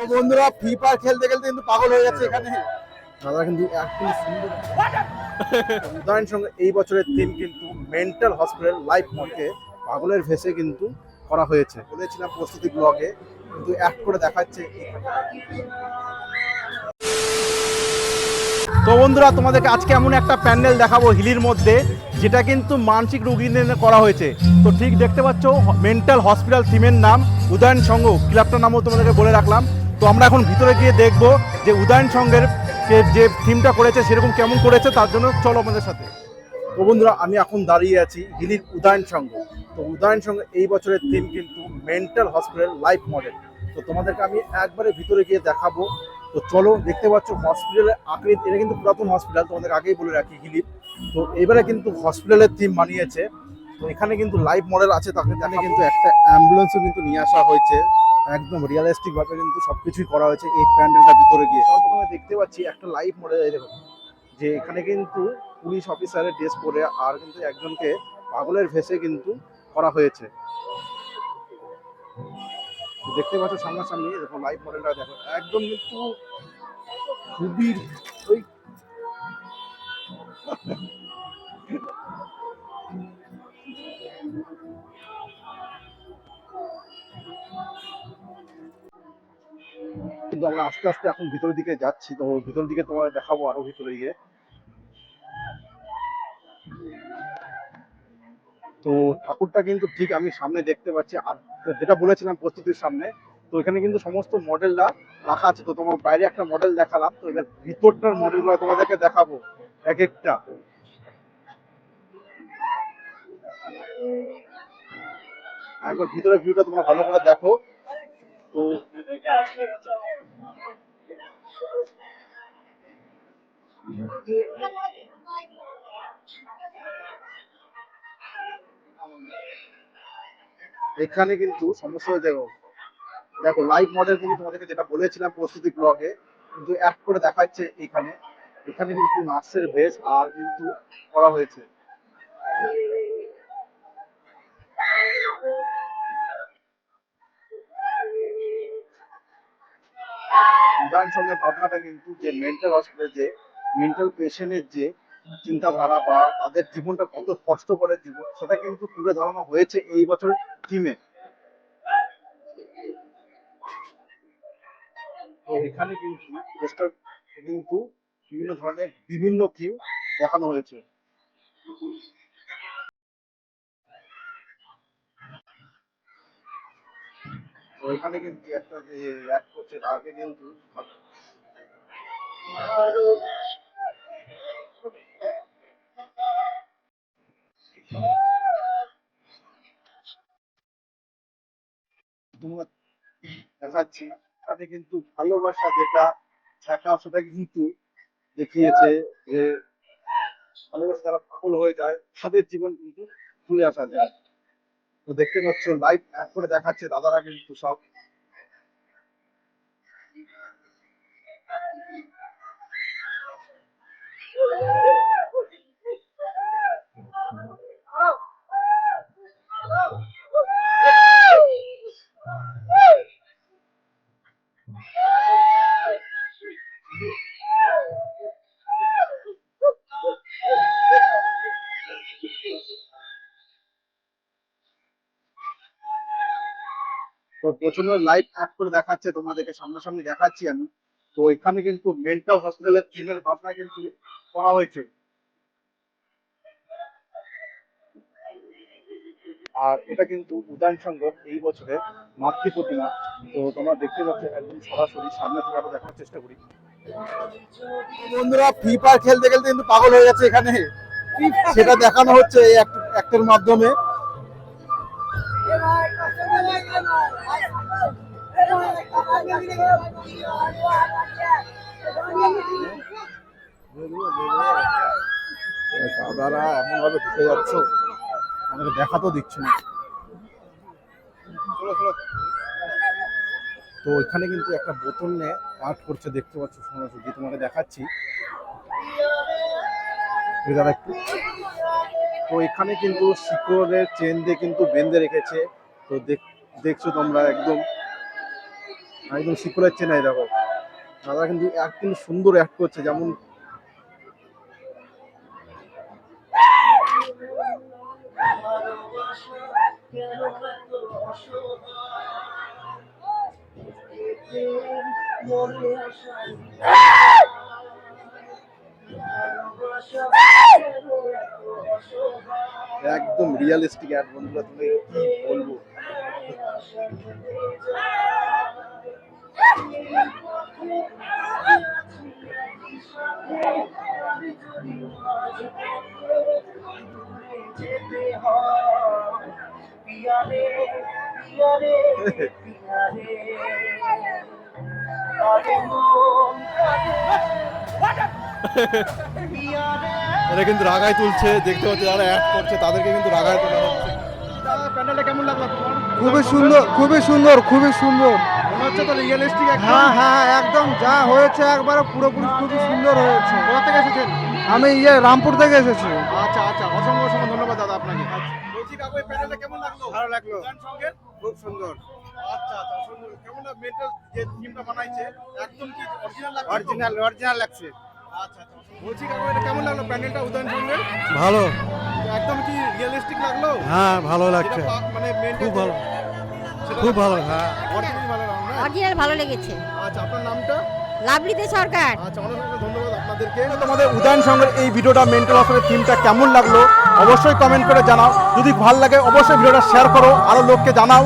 তো বন্ধুরা free fire খেলতে খেলতে কিন্তু পাগল হয়ে যাচ্ছে এখানে। দাদা কিন্তু একদম সুন্দর। উদাহরণ সঙ্গে এই বছরের থিম কিন্তু মেন্টাল হসপিটাল লাইফ মডকে পাগলের ভেসে কিন্তু করা হয়েছে। বলেছিলাম প্রস্তুতি ব্লগে কিন্তু অ্যাক্ট করে দেখাচ্ছে। তো বন্ধুরা, তোমাদেরকে আজকে এমন একটা প্যান্ডেল দেখাবো হিলির মধ্যে, যেটা কিন্তু মানসিক রোগীদের করা হয়েছে। তো ঠিক দেখতে পাচ্ছ মেন্টাল হসপিটাল থিমের নাম উদয়ন সংঘ ক্লাবটার নামও তোমাদেরকে বলে রাখলাম। তো আমরা এখন ভিতরে গিয়ে দেখব যে উদয়ন সংঘের যে- থিমটা করেছে, সেরকম কেমন করেছে, তার জন্য চলো আমাদের সাথে। তো বন্ধুরা, আমি এখন দাঁড়িয়ে আছি হিলির উদয়ন সংঘ। তো উদয়ন সংঘ এই বছরের থিম কিন্তু মেন্টাল হসপিটাল লাইফ মডেল তো তোমাদেরকে আমি একবারে ভিতরে গিয়ে দেখাবো। তো চলো, দেখতে পাচ্ছ হসপিটালের আকৃতি, এটা কিন্তু পুরাতন হসপিটাল তোমাদের আগেই বলে রাখি হিলিপ তো এবারে কিন্তু হসপিটালের থিম বানিয়েছে তো এখানে কিন্তু লাইভ মডেল আছে, তাকে কিন্তু একটা অ্যাম্বুলেন্সও কিন্তু নিয়ে আসা হয়েছে। একদম রিয়েলিস্টিক ভাবে কিন্তু সবকিছুই করা হয়েছে এই প্যান্ডেলটার ভিতরে গিয়ে। প্রথমে দেখতে পাচ্ছি একটা লাইভ মডেল দেখো যে এখানে কিন্তু পুলিশ অফিসারের ড্রেস পরে আর কিন্তু একজনকে পাগলের ভেসে কিন্তু করা হয়েছে। দেখতে পাচ্ছ সামনাসামনি দেখো লাইভ মডেলটা দেখো, একদম কিন্তু খুবই ওই কিন্তু আমরা আস্তে আস্তে এখন ভিতরের দিকে যাচ্ছি, তো ভিতরের দিকে তোমার দেখাবো আরও ভিতরে গিয়ে। তো ঠাকুরটা কিন্তু ঠিক আমি সামনে দেখতে পাচ্ছি, আর যেটা বলেছিলাম প্রস্তুতির সামনে, তো এখানে কিন্তু সমস্ত মডেলরা রাখা আছে। তো তোমার বাইরে একটা মডেল দেখালাম, তো এবার ভিতরটার মডেলগুলো তোমাদেরকে দেখাবো এক একটা। একবার ভিতরের ভিউটা তোমরা ভালো করে দেখো। তো এখানে কিন্তু সমস্ত দেখো দেখো লাইভ মডেল কিন্তু তোমাদেরকে যেটা বলেছিলাম প্রস্তুতি ব্লগে কিন্তু অ্যাড করে দেখাচ্ছে এখানে। এখানে কিন্তু নার্সের বেস আর কিন্তু করা হয়েছে। উদাহরণ সঙ্গে ভাবনাটা কিন্তু যে মেন্টাল হসপিটাল যে মেন্টাল পেশেন্টের যে চিন্তাধারা বা তাদের জীবনটা কত কষ্ট করে জীবন, সেটা কিন্তু তুলে ধরানো হয়েছে এই বছর থিমে তো এখানে কিন্তু পোস্টার কিন্তু বিভিন্ন ধরনের বিভিন্ন থিম দেখানো হয়েছে। তো এখানে কিন্তু একটা যে অ্যাড করছে, তাকে কিন্তু তোমার দেখাচ্ছি, তাতে কিন্তু ভালোবাসা যেটা থাকা, সেটা কিন্তু দেখিয়েছে যে ভালোবাসা যারা সফল হয়ে যায়, তাদের জীবন কিন্তু তুলে আসা যায়। তো দেখতে পাচ্ছ লাইভ অ্যাড করে দেখাচ্ছে দাদারা কিন্তু সব। তো প্রচণ্ড লাইভ অ্যাড করে দেখাচ্ছে তোমাদেরকে সামনাসামনি দেখাচ্ছি আমি। তো এখানে কিন্তু মেন্টাল হসপিটালের থিমের ভাবনা কিন্তু করা হয়েছে। আর এটা কিন্তু উদয়ন সংঘ এই বছরে মাতৃ প্রতিমা। তো তোমরা দেখতে পাচ্ছ একদম সরাসরি সামনে থেকে আরও দেখার চেষ্টা করি। বন্ধুরা ফ্রি ফায়ার খেলতে খেলতে কিন্তু পাগল হয়ে যাচ্ছে এখানে। সেটা দেখানো হচ্ছে এই অ্যাক্টের মাধ্যমে। দাদারা এমন ভাবে ঢুকে যাচ্ছ, আমাকে দেখা তো দিচ্ছে না। তো এখানে কিন্তু একটা বোতল নিয়ে আর্ট করছে, দেখতে পাচ্ছ সরাসরি তোমাকে দেখাচ্ছি। দাদা একটু তো এখানে কিন্তু শিকড়ের চেন দিয়ে কিন্তু বেঁধে রেখেছে। তো দেখ- দেখছ তোমরা একদম একদম শিকলের চেনাই দেখো। দাদা কিন্তু এক কিন্তু সুন্দর অ্যাক্ট করছে, যেমন একদম রিয়েলিস্টিক অ্যাড বন্ধুরা তুমি কি বলব? এটা কিন্তু রাগায় তুলছে দেখতে পাচ্ছি যারা অ্যাড করছে তাদেরকে কিন্তু রাগায় তোলা হচ্ছে। প্যান্ডেলটা কেমন লাগল? খুবই সুন্দর খুবই সুন্দর খুবই সুন্দর। মনে হচ্ছে তো রিয়েলিস্টিক একদম হ্যাঁ হ্যাঁ একদম যা হয়েছে একবারে পুরোপুরি খুবই সুন্দর হয়েছে। কোথা থেকে এসেছেন? আমি ইয়ে রামপুর থেকে এসেছি। আচ্ছা আচ্ছা অসংখ্য অসংখ্য ধন্যবাদ দাদা আপনাকে। বলছি কাকু এই প্যান্ডেলটা কেমন লাগল? ভালো লাগল। খুব সুন্দর। আচ্ছা আচ্ছা সুন্দর কেমন মেন্টাল যে থিমটা বানাইছে একদম কি অরিজিনাল লাগছে অরিজিনাল অরিজিনাল লাগছে। আচ্ছা আচ্ছা বলছি কাকু এটা কেমন লাগল প্যান্ডেলটা উদয়ন সঙ্গে ভালো। একদম কি রিয়েলিস্টিক লাগল? হ্যাঁ ভালো পা- মানে খুব ভালো। খুব ভালো হ্যাঁ। অরিজিনাল ভালো লাগল অরিজিনাল ভালো লেগেছে। আচ্ছা আপনার নামটা? লাভলিতে সরকার। আচ্ছা অনেক অনেক ধন্যবাদ আপনাদেরকে। তোমাদের উদয়ন সঙ্গের এই ভিডিওটা মেন্টাল হসপিটালের থিমটা কেমন লাগল? অবশ্যই কমেন্ট করে জানাও। যদি ভালো লাগে অবশ্যই ভিডিওটা শেয়ার করো। আরও লোককে জানাও।